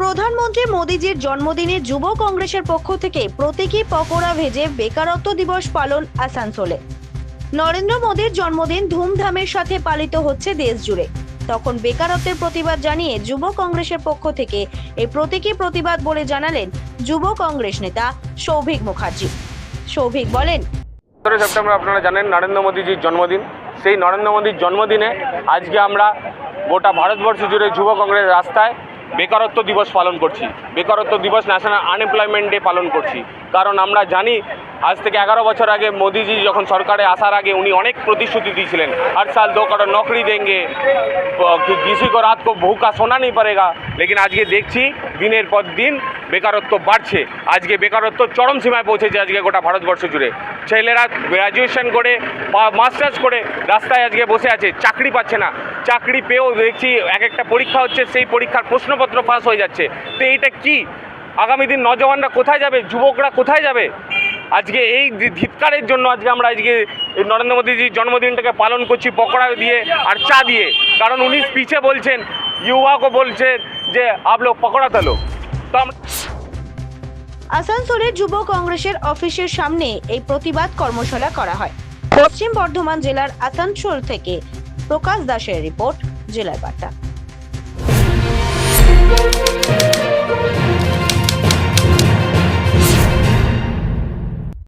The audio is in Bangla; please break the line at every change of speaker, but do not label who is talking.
প্রধানমন্ত্রী মোদীজির জন্মদিনে যুব কংগ্রেসের পক্ষ থেকে প্রতীকী পকোড়া ভেজে বেকারত্ব দিবস পালন আসানসোলে। নরেন্দ্র মোদীর জন্মদিন ধুমধামের সাথে পালিত হচ্ছে দেশ জুড়ে তখন বেকারত্বের প্রতিবাদ জানিয়ে যুব কংগ্রেসের পক্ষ থেকে এই প্রতীকী প্রতিবাদ বলে জানালেন যুব কংগ্রেস নেতা সৌভিক মুখার্জি। সৌভিক বলেন।
সতেরো সেপ্টেম্বর আপনারা জানেন নরেন্দ্র মোদীজির জন্মদিন। সেই নরেন্দ্র মোদীর জন্মদিনে আজকে আমরা গোটা ভারতবর্ষ জুড়ে যুব কংগ্রেস রাস্তায় বেকারত্ব দিবস পালন করছি। বেকারত্ব দিবস ন্যাশনাল আনএমপ্লয়মেন্ট ডে পালন করছি। কারণ আমরা জানি, আজ থেকে এগারো বছর আগে মোদিজি যখন সরকারে আসার আগে উনি অনেক প্রতিশ্রুতি দিয়েছিলেন। হর সাল দো কারও নকরি দেঙ্গে কিসি কর রাত কো ভুকা শোনা নেই পারেগা। লেকিন আজকে দেখছি, দিনের পর দিন বেকারত্ব বাড়ছে। আজকে বেকারত্ব চরম সীমায় পৌঁছেছে আজকে গোটা ভারতবর্ষ জুড়ে। ছেলেরা গ্র্যাজুয়েশন করে মাস্টার্স করে রাস্তায় আজকে বসে আছে, চাকরি পাচ্ছে না। চাকরি পেয়েও দেখছি এক একটা পরীক্ষা হচ্ছে, সেই পরীক্ষার প্রশ্নপত্র পাস হয়ে যাচ্ছে। তো এইটা কি? আগামী দিন নজওয়ানরা কোথায় যাবে? যুবকরা কোথায় যাবে? আজকে এই ধি- ধিক্কারের জন্য আজকে আমরা আজকে নরেন্দ্র মোদীজির জন্মদিনটাকে পালন করছি পকোড়া দিয়ে আর চা দিয়ে। কারণ উনি স্পিচে বলছেন ইউয়াকে বলছেন যে, আপ লোক পকোড়া তোলো তো আমরা
আসানসোলের যুব কংগ্রেসের অফিসের সামনে এই প্রতিবাদ কর্মশালা করা হয়। পশ্চিম বর্ধমান জেলার আসানসোল থেকে প্রকাশ দাসের রিপোর্ট জেলার বার্তা।